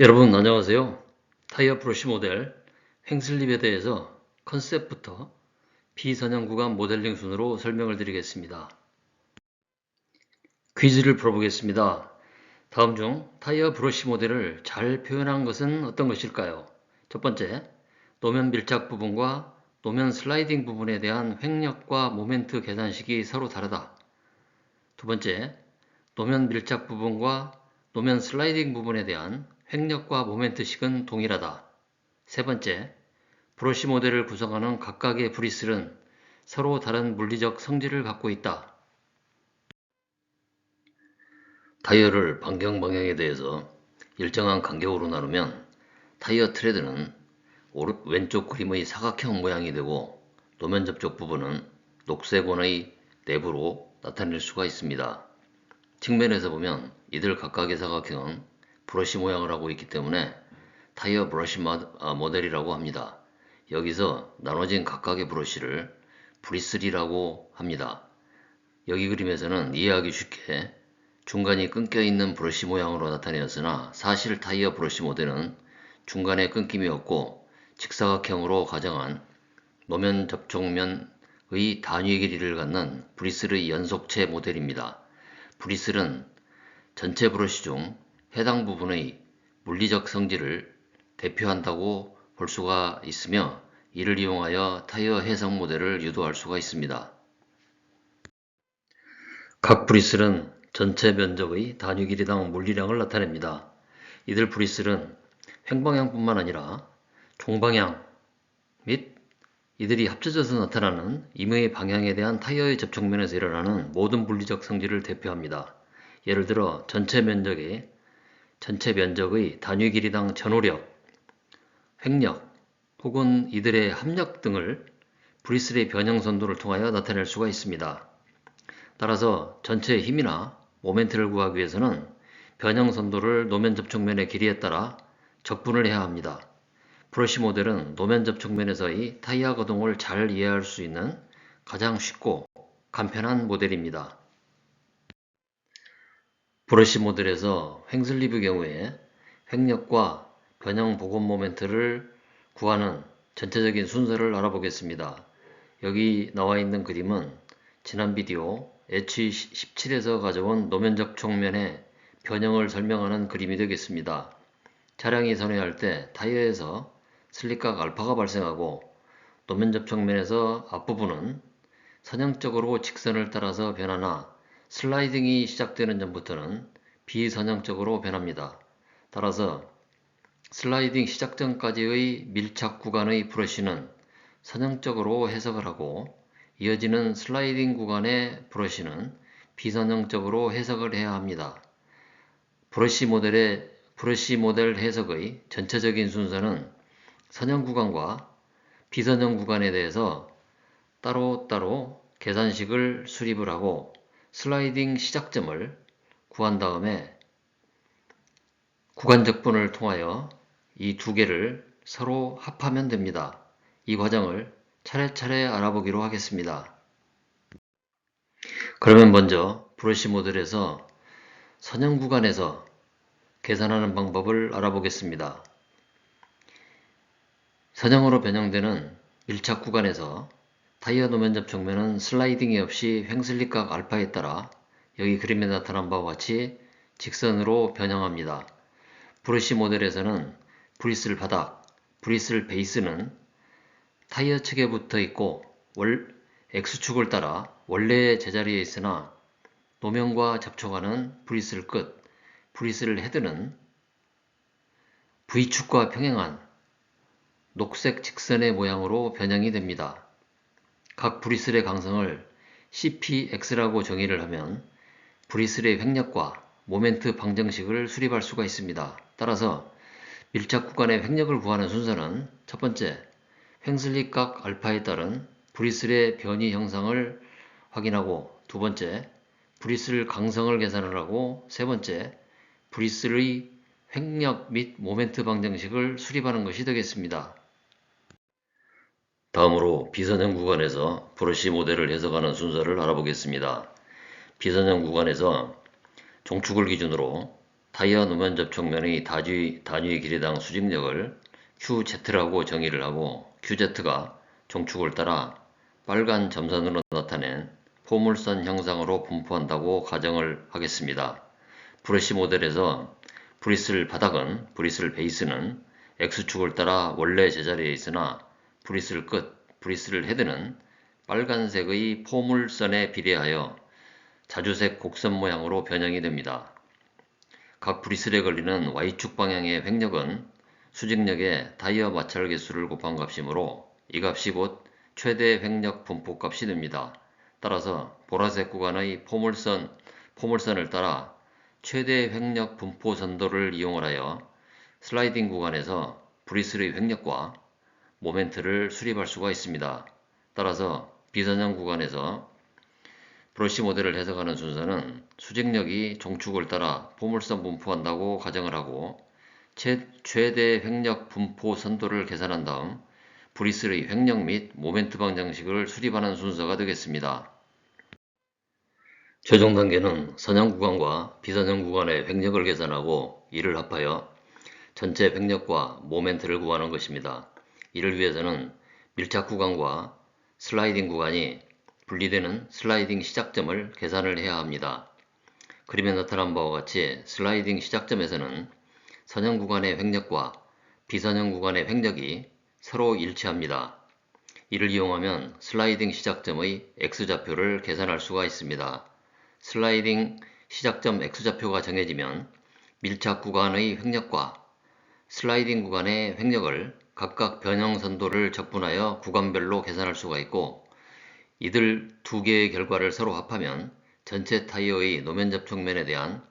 여러분 안녕하세요. 타이어 브러쉬 모델 횡슬립에 대해서 컨셉부터 비선형 구간 모델링 순으로 설명을 드리겠습니다. 퀴즈를 풀어보겠습니다. 다음 중 타이어 브러쉬 모델을 잘 표현한 것은 어떤 것일까요? 첫 번째, 노면 밀착 부분과 노면 슬라이딩 부분에 대한 횡력과 모멘트 계산식이 서로 다르다. 두 번째, 노면 밀착 부분과 노면 슬라이딩 부분에 대한 횡력과 모멘트식은 동일하다. 세 번째, 브러쉬 모델을 구성하는 각각의 브리슬은 서로 다른 물리적 성질을 갖고 있다. 타이어를 반경 방향에 대해서 일정한 간격으로 나누면 타이어 트레드는 왼쪽 그림의 사각형 모양이 되고 노면 접촉 부분은 녹색 원의 내부로 나타낼 수가 있습니다. 측면에서 보면 이들 각각의 사각형은 브러쉬 모양을 하고 있기 때문에 타이어 브러쉬 마- 아, 모델이라고 합니다. 여기서 나눠진 각각의 브러쉬를 브리슬이라고 합니다. 여기 그림에서는 이해하기 쉽게 중간이 끊겨 있는 브러쉬 모양으로 나타내었으나 사실 타이어 브러쉬 모델은 중간에 끊김이 없고 직사각형으로 가정한 노면 접촉면의 단위 길이를 갖는 브리슬의 연속체 모델입니다. 브리슬은 전체 브러쉬 중 해당 부분의 물리적 성질을 대표한다고 볼 수가 있으며 이를 이용하여 타이어 해석 모델을 유도할 수가 있습니다. 각 브리슬은 전체 면적의 단위 길이당 물리량을 나타냅니다. 이들 브리슬은 횡방향뿐만 아니라 종방향 및 이들이 합쳐져서 나타나는 임의 방향에 대한 타이어의 접촉면에서 일어나는 모든 물리적 성질을 대표합니다. 예를 들어 전체 면적의 전체 면적의 단위 길이당 전호력, 횡력 혹은 이들의 합력 등을 브리슬의 변형 선도를 통하여 나타낼 수가 있습니다. 따라서 전체의 힘이나 모멘트를 구하기 위해서는 변형 선도를 노면 접촉면의 길이에 따라 적분을 해야 합니다. 브러쉬 모델은 노면 접촉면에서의 타이어 거동을 잘 이해할 수 있는 가장 쉽고 간편한 모델입니다. 브러쉬 모델에서 횡슬립의 경우에 횡력과 변형 복원 모멘트를 구하는 전체적인 순서를 알아보겠습니다. 여기 나와 있는 그림은 지난 비디오 H17에서 가져온 노면 접촉면의 변형을 설명하는 그림이 되겠습니다. 차량이 선회할 때 타이어에서 슬립각 알파가 발생하고 노면 접촉면에서 앞부분은 선형적으로 직선을 따라서 변하나 슬라이딩이 시작되는 전부터는 비선형적으로 변합니다. 따라서 슬라이딩 시작 전까지의 밀착 구간의 브러쉬는 선형적으로 해석을 하고 이어지는 슬라이딩 구간의 브러쉬는 비선형적으로 해석을 해야 합니다. 브러쉬 모델의 브러쉬 모델 해석의 전체적인 순서는 선형 구간과 비선형 구간에 대해서 따로따로 계산식을 수립을 하고 슬라이딩 시작점을 구한 다음에 구간적분을 통하여 이 두 개를 서로 합하면 됩니다. 이 과정을 차례차례 알아보기로 하겠습니다. 그러면 먼저 브러쉬 모델에서 선형 구간에서 계산하는 방법을 알아보겠습니다. 선형으로 변형되는 밀착 구간에서 타이어 노면 접촉면은 슬라이딩이 없이 횡슬립각 알파에 따라 여기 그림에 나타난 바와 같이 직선으로 변형합니다. 브러쉬 모델에서는 브리슬 바닥, 브리슬 베이스는 타이어 측에 붙어 있고 월, X축을 따라 원래의 제자리에 있으나 노면과 접촉하는 브리슬 끝, 브리슬 헤드는 V축과 평행한 녹색 직선의 모양으로 변형이 됩니다. 각 브리슬의 강성을 CPX라고 정의를 하면 브리슬의 횡력과 모멘트 방정식을 수립할 수가 있습니다. 따라서 밀착 구간의 횡력을 구하는 순서는 첫 번째, 횡슬립각 알파에 따른 브리슬의 변이 형상을 확인하고 두 번째, 브리슬 강성을 계산을 하고 세 번째, 브리슬의 횡력 및 모멘트 방정식을 수립하는 것이 되겠습니다. 다음으로 비선형 구간에서 브러쉬 모델을 해석하는 순서를 알아보겠습니다. 비선형 구간에서 종축을 기준으로 타이어 노면 접촉면의 단위, 단위 길이당 수직력을 QZ라고 정의를 하고 QZ가 종축을 따라 빨간 점선으로 나타낸 포물선 형상으로 분포한다고 가정을 하겠습니다. 브러쉬 모델에서 브리슬 바닥은 브리슬 베이스는 X축을 따라 원래 제자리에 있으나 브리슬 끝, 브리슬 헤드는 빨간색의 포물선에 비례하여 자주색 곡선 모양으로 변형이 됩니다. 각 브리슬에 걸리는 Y축 방향의 횡력은 수직력의 타이어 마찰 개수를 곱한 값이므로 이 값이 곧 최대 횡력 분포 값이 됩니다. 따라서 보라색 구간의 포물선, 포물선을 따라 최대 횡력 분포 선도를 이용하여 슬라이딩 구간에서 브리슬의 횡력과 모멘트를 수립할 수가 있습니다. 따라서 비선형 구간에서 브러쉬 모델을 해석하는 순서는 수직력이 종축을 따라 포물선 분포한다고 가정을 하고 최, 최대 횡력 분포 선도를 계산한 다음 브리슬의 횡력 및 모멘트 방정식을 수립하는 순서가 되겠습니다. 최종 단계는 선형 구간과 비선형 구간의 횡력을 계산하고 이를 합하여 전체 횡력과 모멘트를 구하는 것입니다. 이를 위해서는 밀착 구간과 슬라이딩 구간이 분리되는 슬라이딩 시작점을 계산을 해야 합니다. 그림에 나타난 바와 같이 슬라이딩 시작점에서는 선형 구간의 횡력과 비선형 구간의 횡력이 서로 일치합니다. 이를 이용하면 슬라이딩 시작점의 X좌표를 계산할 수가 있습니다. 슬라이딩 시작점 X좌표가 정해지면 밀착 구간의 횡력과 슬라이딩 구간의 횡력을 각각 변형 선도를 적분하여 구간별로 계산할 수가 있고 이들 두 개의 결과를 서로 합하면 전체 타이어의 노면 접촉면에 대한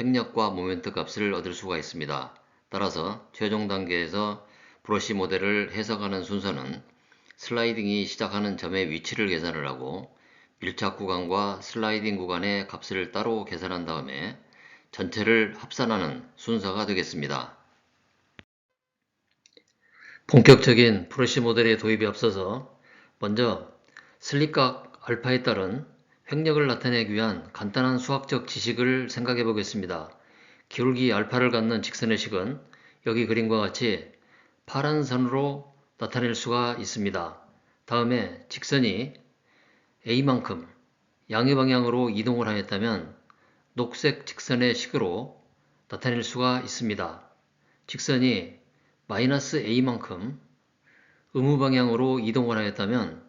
횡력과 모멘트 값을 얻을 수가 있습니다. 따라서 최종 단계에서 브러쉬 모델을 해석하는 순서는 슬라이딩이 시작하는 점의 위치를 계산을 하고 밀착 구간과 슬라이딩 구간의 값을 따로 계산한 다음에 전체를 합산하는 순서가 되겠습니다. 본격적인 브러쉬 모델의 도입에 앞서서 먼저 슬립각 알파에 따른 횡력을 나타내기 위한 간단한 수학적 지식을 생각해 보겠습니다. 기울기 알파를 갖는 직선의 식은 여기 그림과 같이 파란 선으로 나타낼 수가 있습니다. 다음에 직선이 A만큼 양의 방향으로 이동을 하였다면 녹색 직선의 식으로 나타낼 수가 있습니다. 직선이 마이너스 A만큼 의무 방향으로 이동을 하였다면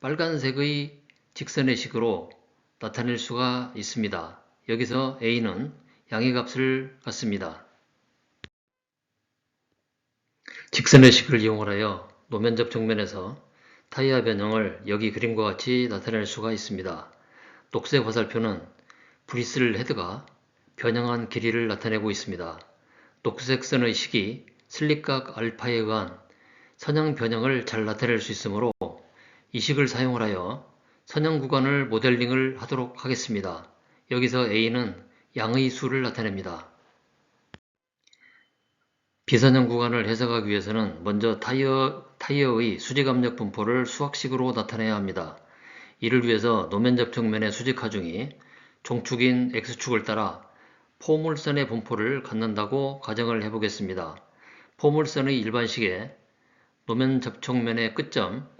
빨간색의 직선의 식으로 나타낼 수가 있습니다. 여기서 A는 양의 값을 갖습니다. 직선의 식을 이용하여 노면 접촉면에서 타이어 변형을 여기 그림과 같이 나타낼 수가 있습니다. 녹색 화살표는 브리슬 헤드가 변형한 길이를 나타내고 있습니다. 녹색 선의 식이 슬립각 알파에 의한 선형 변형을 잘 나타낼 수 있으므로 이 식을 사용을 하여 선형 구간을 모델링을 하도록 하겠습니다. 여기서 A는 양의 수를 나타냅니다. 비선형 구간을 해석하기 위해서는 먼저 타이어, 타이어의 수직 압력 분포를 수학식으로 나타내야 합니다. 이를 위해서 노면 접촉면의 수직 하중이 종축인 X축을 따라 포물선의 분포를 갖는다고 가정을 해보겠습니다. 포물선의 일반식에 노면 접촉면의 끝점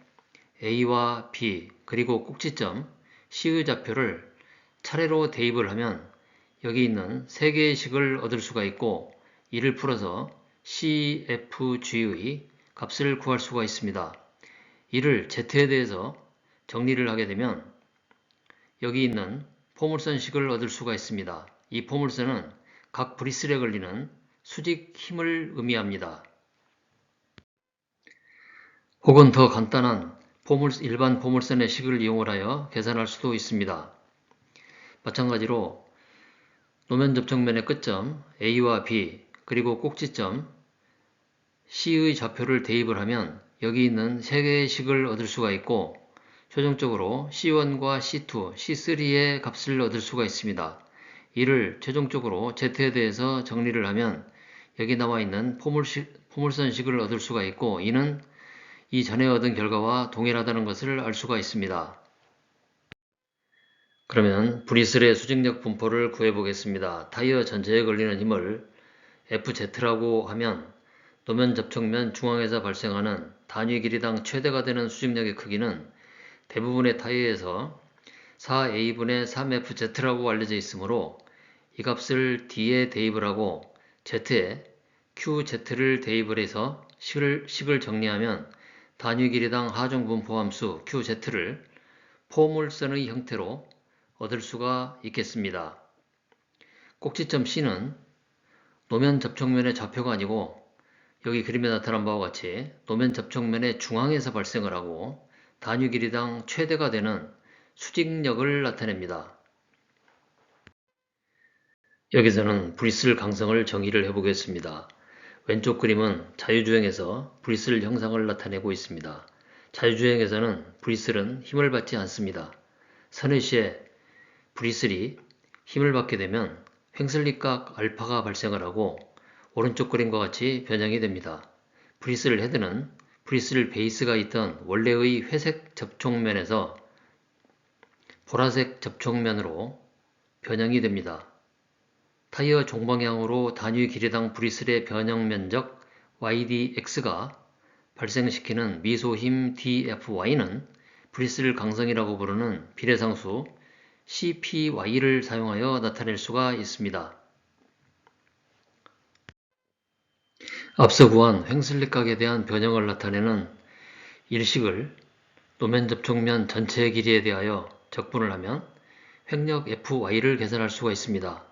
A와 B 그리고 꼭지점 C의 좌표를 차례로 대입을 하면 여기 있는 세 개의 식을 얻을 수가 있고 이를 풀어서 CFG의 값을 구할 수가 있습니다. 이를 Z에 대해서 정리를 하게 되면 여기 있는 포물선식을 얻을 수가 있습니다. 이 포물선은 각 브리슬에 걸리는 수직 힘을 의미합니다. 혹은 더 간단한 포물, 일반 포물선의 식을 이용하여 계산할 수도 있습니다. 마찬가지로 노면 접촉면의 끝점 A와 B 그리고 꼭지점 C의 좌표를 대입을 하면 여기 있는 세 개의 식을 얻을 수가 있고 최종적으로 C1과 C2, C3의 값을 얻을 수가 있습니다. 이를 최종적으로 Z에 대해서 정리를 하면 여기 나와 있는 포물선식을 얻을 수가 있고 이는 이전에 얻은 결과와 동일하다는 것을 알 수가 있습니다. 그러면 브리슬의 수직력 분포를 구해 보겠습니다. 타이어 전체에 걸리는 힘을 FZ라고 하면 노면 접촉면 중앙에서 발생하는 단위 길이당 최대가 되는 수직력의 크기는 대부분의 타이어에서 4A분의 3FZ라고 알려져 있으므로 이 값을 D에 대입을 하고 Z에 QZ를 대입을 해서 식을, 식을 정리하면 단위 길이당 하중 분 포 함수 QZ를 포물선의 형태로 얻을 수가 있겠습니다. 꼭지점 C는 노면 접촉면의 좌표가 아니고 여기 그림에 나타난 바와 같이 노면 접촉면의 중앙에서 발생을 하고 단위 길이당 최대가 되는 수직력을 나타냅니다. 여기서는 브리슬 강성을 정의를 해보겠습니다. 왼쪽 그림은 자유주행에서 브리슬 형상을 나타내고 있습니다. 자유주행에서는 브리슬은 힘을 받지 않습니다. 선의 시에 브리슬이 힘을 받게 되면 횡슬리각 알파가 발생을 하고 오른쪽 그림과 같이 변형이 됩니다. 브리슬 헤드는 브리슬 베이스가 있던 원래의 회색 접촉면에서 보라색 접촉면으로 변형이 됩니다. 타이어 종방향으로 단위 길이당 브리슬의 변형 면적 YDX가 발생시키는 미소힘 DFY는 브리슬 강성이라고 부르는 비례상수 CPY를 사용하여 나타낼 수가 있습니다. 앞서 구한 횡슬릭각에 대한 변형을 나타내는 일식을 노면 접촉면 전체의 길이에 대하여 적분을 하면 횡력 FY를 계산할 수가 있습니다.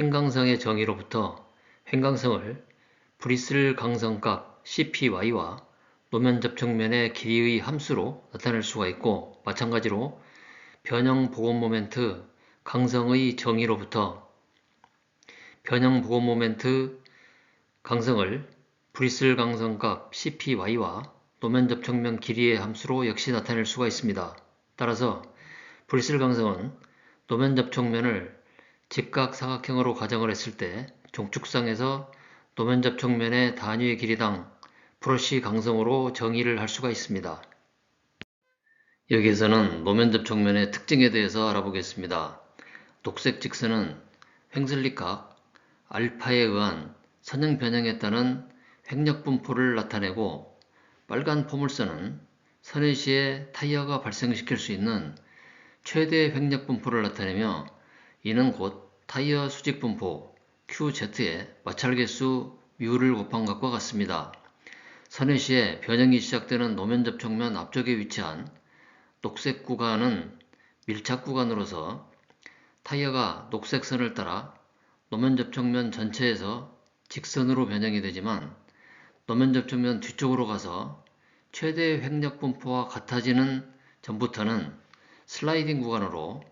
횡강성의 정의로부터 횡강성을 브리슬 강성값 CPY와 노면 접촉면의 길이의 함수로 나타낼 수가 있고 마찬가지로 변형 보건 모멘트 강성의 정의로부터 변형 보건 모멘트 강성을 브리슬 강성값 CPY와 노면 접촉면 길이의 함수로 역시 나타낼 수가 있습니다. 따라서 브리슬 강성은 노면 접촉면을 직각 사각형으로 가정을 했을 때 종축상에서 노면 접촉면의 단위의 길이당 브러쉬 강성으로 정의를 할 수가 있습니다. 여기에서는 노면 접촉면의 특징에 대해서 알아보겠습니다. 녹색 직선은 횡슬릭각 알파에 의한 선형 변형에 따른 횡력 분포를 나타내고 빨간 포물선은 선행 시에 타이어가 발생시킬 수 있는 최대 횡력 분포를 나타내며 이는 곧 타이어 수직 분포 QZ의 마찰 개수 뮤를 곱한 것과 같습니다. 선행 시에 변형이 시작되는 노면 접촉면 앞쪽에 위치한 녹색 구간은 밀착 구간으로서 타이어가 녹색 선을 따라 노면 접촉면 전체에서 직선으로 변형이 되지만 노면 접촉면 뒤쪽으로 가서 최대 횡력 분포와 같아지는 전부터는 슬라이딩 구간으로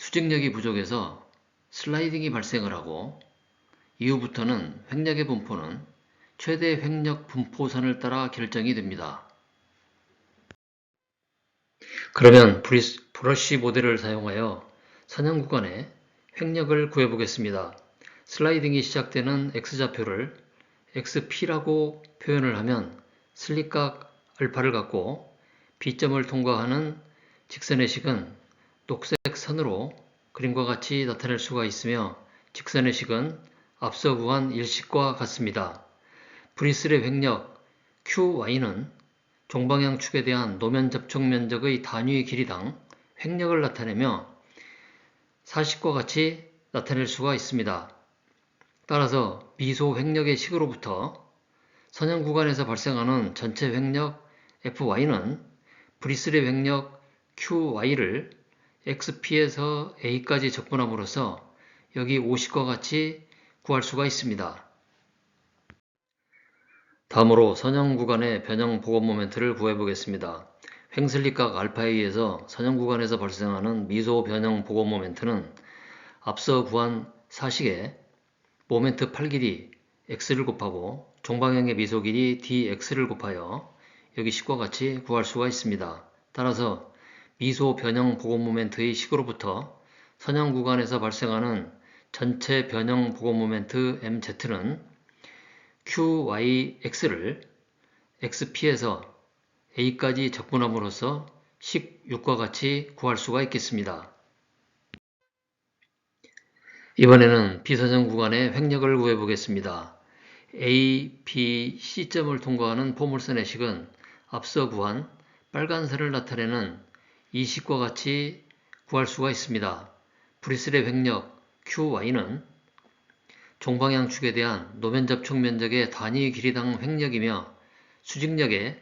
수직력이 부족해서 슬라이딩이 발생을 하고 이후부터는 횡력의 분포는 최대 횡력 분포선을 따라 결정이 됩니다. 그러면 브리스, 브러쉬 모델을 사용하여 선형 구간의 횡력을 구해보겠습니다. 슬라이딩이 시작되는 x좌표를 xp라고 표현을 하면 슬립각 알파를 갖고 B점을 통과하는 직선의 식은 녹색 선으로 그림과 같이 나타낼 수가 있으며 직선의 식은 앞서 구한 일식과 같습니다. 브리슬의 횡력 QY는 종방향 축에 대한 노면 접촉 면적의 단위 길이당 횡력을 나타내며 사식과 같이 나타낼 수가 있습니다. 따라서 미소 횡력의 식으로부터 선형 구간에서 발생하는 전체 횡력 FY는 브리슬의 횡력 QY를 XP에서 A까지 적분함으로써 여기 50과 같이 구할 수가 있습니다. 다음으로 선형 구간의 변형 보건 모멘트를 구해 보겠습니다. 횡슬릭각 알파에 의해서 선형 구간에서 발생하는 미소 변형 보건 모멘트는 앞서 구한 사식의 모멘트 8길이 x를 곱하고 종방향의 미소 길이 dx를 곱하여 여기 식과 같이 구할 수가 있습니다. 따라서 미소 변형 보건 모멘트의 식으로부터 선형 구간에서 발생하는 전체 변형 보건 모멘트 mz는 QYX를 XP에서 A까지 적분함으로써 식 6과 같이 구할 수가 있겠습니다. 이번에는 비선형 구간의 횡력을 구해 보겠습니다. A, B, C점을 통과하는 포물선의 식은 앞서 구한 빨간 선을 나타내는 이 식과 같이 구할 수가 있습니다. 브리슬의 횡력 QY는 종방향 축에 대한 노면 접촉 면적의 단위 길이당 횡력이며 수직력의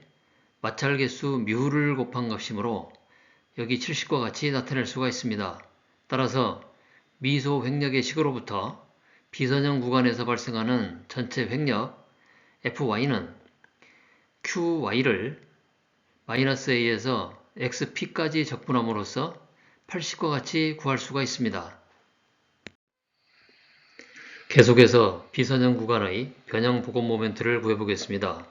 마찰 개수 뮤를 곱한 값이므로 여기 70과 같이 나타낼 수가 있습니다. 따라서 미소 횡력의 식으로부터 비선형 구간에서 발생하는 전체 횡력 Fy는 QY를 마이너스 A에서 XP까지 적분함으로써 80과 같이 구할 수가 있습니다. 계속해서 비선형 구간의 변형 보건 모멘트를 구해보겠습니다.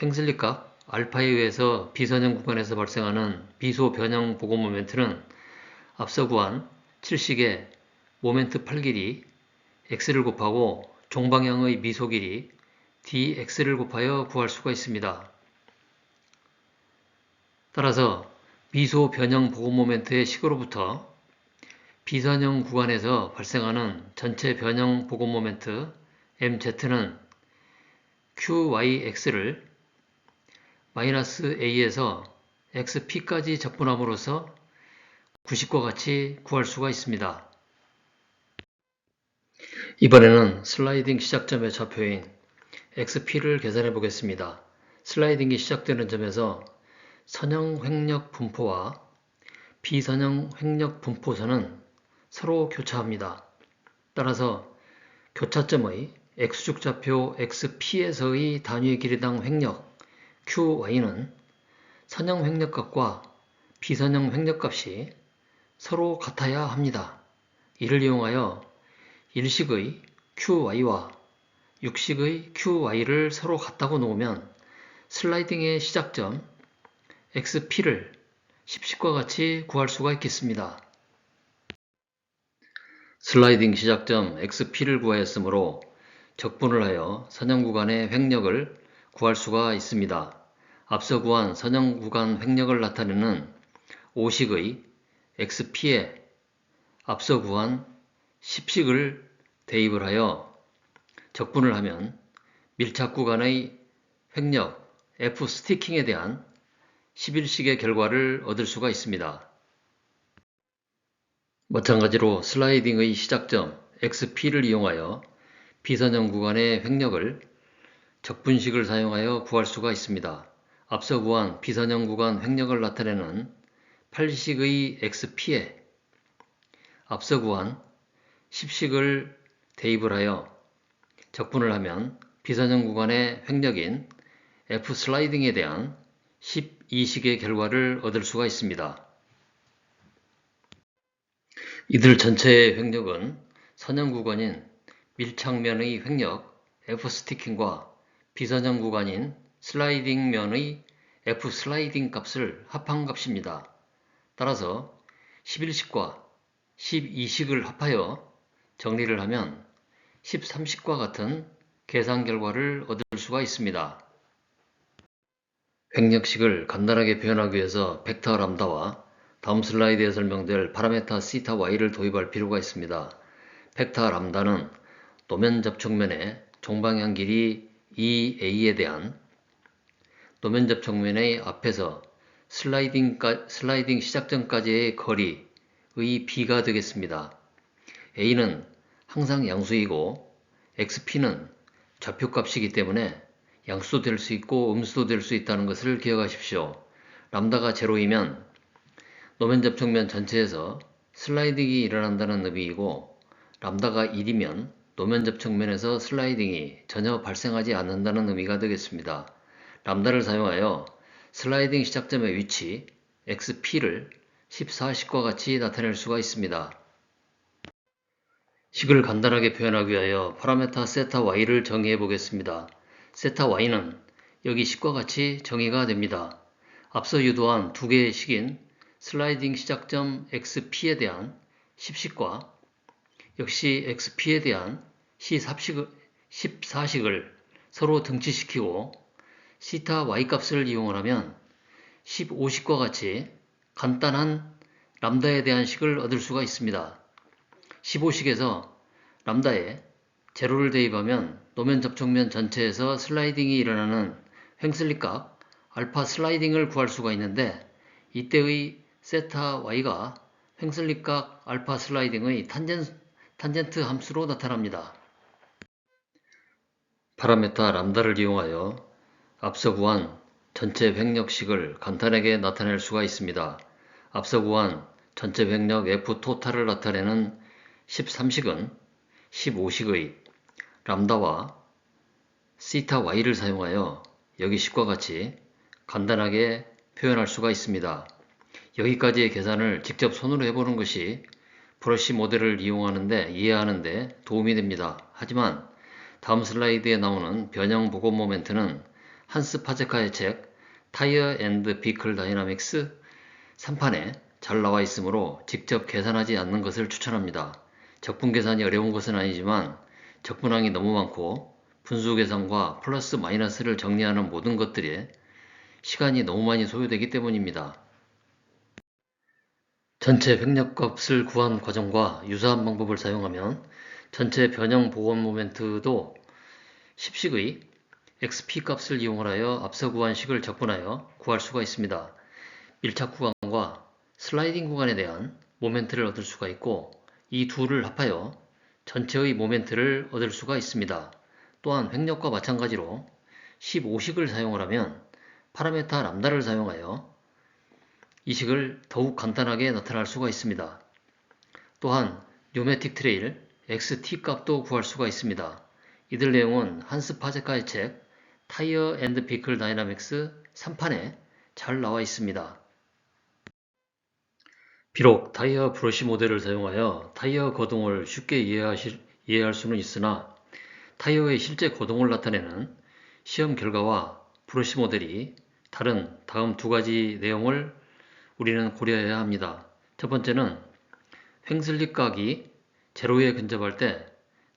횡슬리 값 알파에 의해서 비선형 구간에서 발생하는 비소 변형 보건 모멘트는 앞서 구한 7식의 모멘트 8길이 x를 곱하고 종방향의 미소 길이 dx를 곱하여 구할 수가 있습니다. 따라서 미소 변형 보건 모멘트의 식으로부터 비선형 구간에서 발생하는 전체 변형 보건 모멘트 mz는 qyx를 마이너스 a에서 xp까지 적분함으로써 90과 같이 구할 수가 있습니다. 이번에는 슬라이딩 시작점의 좌표인 xp를 계산해 보겠습니다. 슬라이딩이 시작되는 점에서 선형 횡력 분포와 비선형 횡력 분포선은 서로 교차합니다. 따라서 교차점의 x축 좌표 xp에서의 단위 길이당 횡력 qy는 선형 횡력값과 비선형 횡력값이 서로 같아야 합니다. 이를 이용하여 일식의 QY와 육식의 QY를 서로 같다고 놓으면 슬라이딩의 시작점 XP를 10식과 같이 구할 수가 있겠습니다. 슬라이딩 시작점 XP를 구하였으므로 적분을 하여 선형 구간의 횡력을 구할 수가 있습니다. 앞서 구한 선형 구간 횡력을 나타내는 5식의 XP에 앞서 구한 10식을 대입을 하여 적분을 하면 밀착 구간의 횡력 F 스티킹에 대한 11식의 결과를 얻을 수가 있습니다. 마찬가지로 슬라이딩의 시작점 XP를 이용하여 비선형 구간의 횡력을 적분식을 사용하여 구할 수가 있습니다. 앞서 구한 비선형 구간 횡력을 나타내는 8식의 XP에 앞서 구한 10식을 대입을 하여 적분을 하면 비선형 구간의 횡력인 F 슬라이딩에 대한 12식의 결과를 얻을 수가 있습니다. 이들 전체의 횡력은 선형 구간인 밀착면의 횡력 F 스티킹과 비선형 구간인 슬라이딩 면의 F 슬라이딩 값을 합한 값입니다. 따라서 11식과 12식을 합하여 정리를 하면 13식과 같은 계산 결과를 얻을 수가 있습니다. 횡력식을 간단하게 표현하기 위해서 벡터 람다와 다음 슬라이드에 설명될 파라메타 시타 y를 도입할 필요가 있습니다. 벡터 람다는 도면 접촉면의 종방향 길이 2a에 대한 도면 접촉면의 앞에서 슬라이딩, 슬라이딩 시작점까지의 거리의 b가 되겠습니다. a는 항상 양수이고 xp는 좌표값이기 때문에 양수도 될 수 있고 음수도 될 수 있다는 것을 기억하십시오. 람다가 제로이면 노면 접촉면 전체에서 슬라이딩이 일어난다는 의미이고 람다가 1이면 노면 접촉면에서 슬라이딩이 전혀 발생하지 않는다는 의미가 되겠습니다. 람다를 사용하여 슬라이딩 시작점의 위치 xp를 14식과 같이 나타낼 수가 있습니다. 식을 간단하게 표현하기 위하여 파라메타 세타 y를 정의해 보겠습니다. 세타 y는 여기 식과 같이 정의가 됩니다. 앞서 유도한 두 개의 식인 슬라이딩 시작점 xp에 대한 10식과 역시 xp에 대한 C4식, 14식을 서로 등치시키고 시타 y 값을 이용하면 15식과 같이 간단한 람다에 대한 식을 얻을 수가 있습니다. 15식에서 람다에 제로를 대입하면 노면 접촉면 전체에서 슬라이딩이 일어나는 횡슬리각 알파 슬라이딩을 구할 수가 있는데 이때의 세타 y가 횡슬리각 알파 슬라이딩의 탄젠, 탄젠트 함수로 나타납니다. 파라메타 람다를 이용하여 앞서 구한 전체 횡력식을 간단하게 나타낼 수가 있습니다. 앞서 구한 전체 횡력 F 토탈을 나타내는 13식은 15식의 람다와 시타 y를 사용하여 여기 식과 같이 간단하게 표현할 수가 있습니다. 여기까지의 계산을 직접 손으로 해보는 것이 브러쉬 모델을 이용하는데 이해하는데 도움이 됩니다. 하지만 다음 슬라이드에 나오는 변형 복원 모멘트는 한스 파제카의 책 타이어 앤드 비클 다이나믹스 3판에 잘 나와 있으므로 직접 계산하지 않는 것을 추천합니다. 적분 계산이 어려운 것은 아니지만 적분항이 너무 많고 분수 계산과 플러스 마이너스를 정리하는 모든 것들에 시간이 너무 많이 소요되기 때문입니다. 전체 횡력값을 구한 과정과 유사한 방법을 사용하면 전체 변형 복원 모멘트도 10식의 xp 값을 이용하여 앞서 구한 식을 적분하여 구할 수가 있습니다. 밀착 구간과 슬라이딩 구간에 대한 모멘트를 얻을 수가 있고 이 둘을 합하여 전체의 모멘트를 얻을 수가 있습니다. 또한 횡력과 마찬가지로 15식을 사용을 하면 파라메타 람다를 사용하여 이 식을 더욱 간단하게 나타낼 수가 있습니다. 또한 뉴메틱 트레일 XT 값도 구할 수가 있습니다. 이들 내용은 한스 파제카의 책 타이어 앤드 비클 다이나믹스 3판에 잘 나와 있습니다. 비록 타이어 브러쉬 모델을 사용하여 타이어 거동을 쉽게 이해하실, 이해할 수는 있으나 타이어의 실제 거동을 나타내는 시험 결과와 브러쉬 모델이 다른 다음 두 가지 내용을 우리는 고려해야 합니다. 첫 번째는 횡슬립 각이 제로에 근접할 때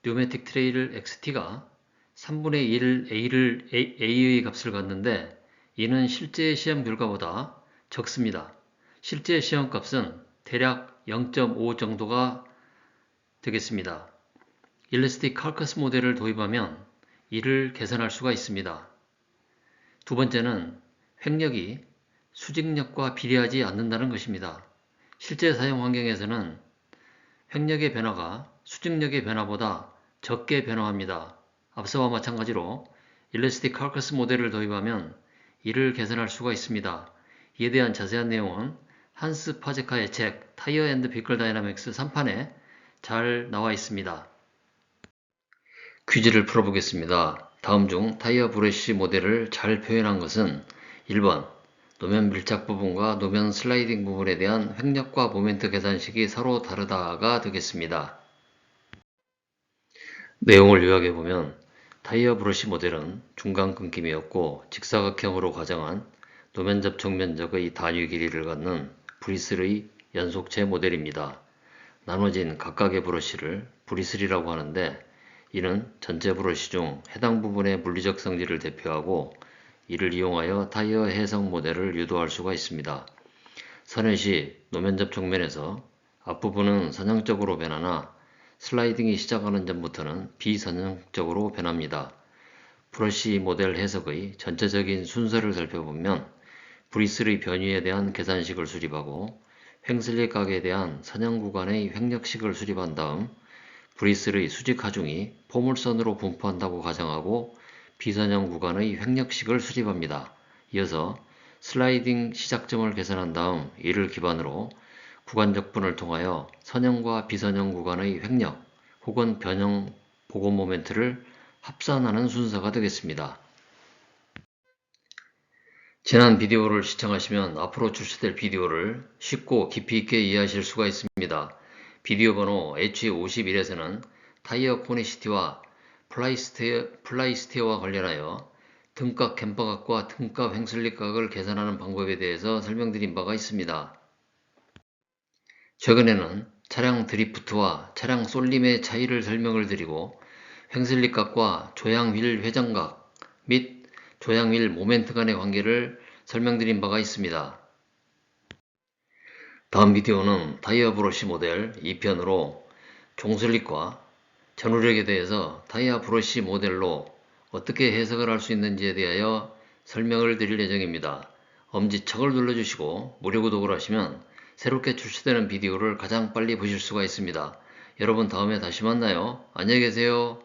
뉴메틱 트레일 XT가 3분의 1 A를 A의 값을 갖는데 이는 실제 시험 결과보다 적습니다. 실제 시험 값은 대략 0.5 정도가 되겠습니다. 일레스틱 칼커스 모델을 도입하면 이를 계산할 수가 있습니다. 두 번째는 횡력이 수직력과 비례하지 않는다는 것입니다. 실제 사용 환경에서는 횡력의 변화가 수직력의 변화보다 적게 변화합니다. 앞서와 마찬가지로 일레스틱 칼커스 모델을 도입하면 이를 계산할 수가 있습니다. 이에 대한 자세한 내용은 한스 파제카의 책 타이어 앤드 비클 다이나믹스 3판에 잘 나와 있습니다. 퀴즈를 풀어보겠습니다. 다음 중 타이어 브러쉬 모델을 잘 표현한 것은 1번 노면 밀착 부분과 노면 슬라이딩 부분에 대한 횡력과 모멘트 계산식이 서로 다르다가 되겠습니다. 내용을 요약해보면 타이어 브러쉬 모델은 중간 끊김이었고 직사각형으로 가정한 노면 접촉 면적의 단위 길이를 갖는 브리슬의 연속체 모델입니다. 나눠진 각각의 브러쉬를 브리슬이라고 하는데 이는 전체 브러쉬 중 해당 부분의 물리적 성질을 대표하고 이를 이용하여 타이어 해석 모델을 유도할 수가 있습니다. 선회시 노면 접촉면에서 앞부분은 선형적으로 변하나 슬라이딩이 시작하는 전부터는 비선형적으로 변합니다. 브러쉬 모델 해석의 전체적인 순서를 살펴보면 브리슬의 변위에 대한 계산식을 수립하고 횡슬리 각에 대한 선형 구간의 횡력식을 수립한 다음 브리슬의 수직 하중이 포물선으로 분포한다고 가정하고 비선형 구간의 횡력식을 수립합니다. 이어서 슬라이딩 시작점을 계산한 다음 이를 기반으로 구간적분을 통하여 선형과 비선형 구간의 횡력 혹은 변형 복원 모멘트를 합산하는 순서가 되겠습니다. 지난 비디오를 시청하시면 앞으로 출시될 비디오를 쉽고 깊이 있게 이해하실 수가 있습니다. 비디오 번호 H51에서는 타이어 코니시티와 플라이스테어, 플라이스테어와 관련하여 등각 캠퍼각과 등각 횡슬릭각을 계산하는 방법에 대해서 설명드린 바가 있습니다. 최근에는 차량 드리프트와 차량 쏠림의 차이를 설명을 드리고 횡슬릭각과 조향휠 회전각 및 조향휠 모멘트 간의 관계를 설명드린 바가 있습니다. 다음 비디오는 타이어 브러쉬 모델 2편으로 종슬립과 전후력에 대해서 타이어 브러쉬 모델로 어떻게 해석을 할 수 있는지에 대하여 설명을 드릴 예정입니다. 엄지척을 눌러주시고 무료 구독을 하시면 새롭게 출시되는 비디오를 가장 빨리 보실 수가 있습니다. 여러분 다음에 다시 만나요. 안녕히 계세요.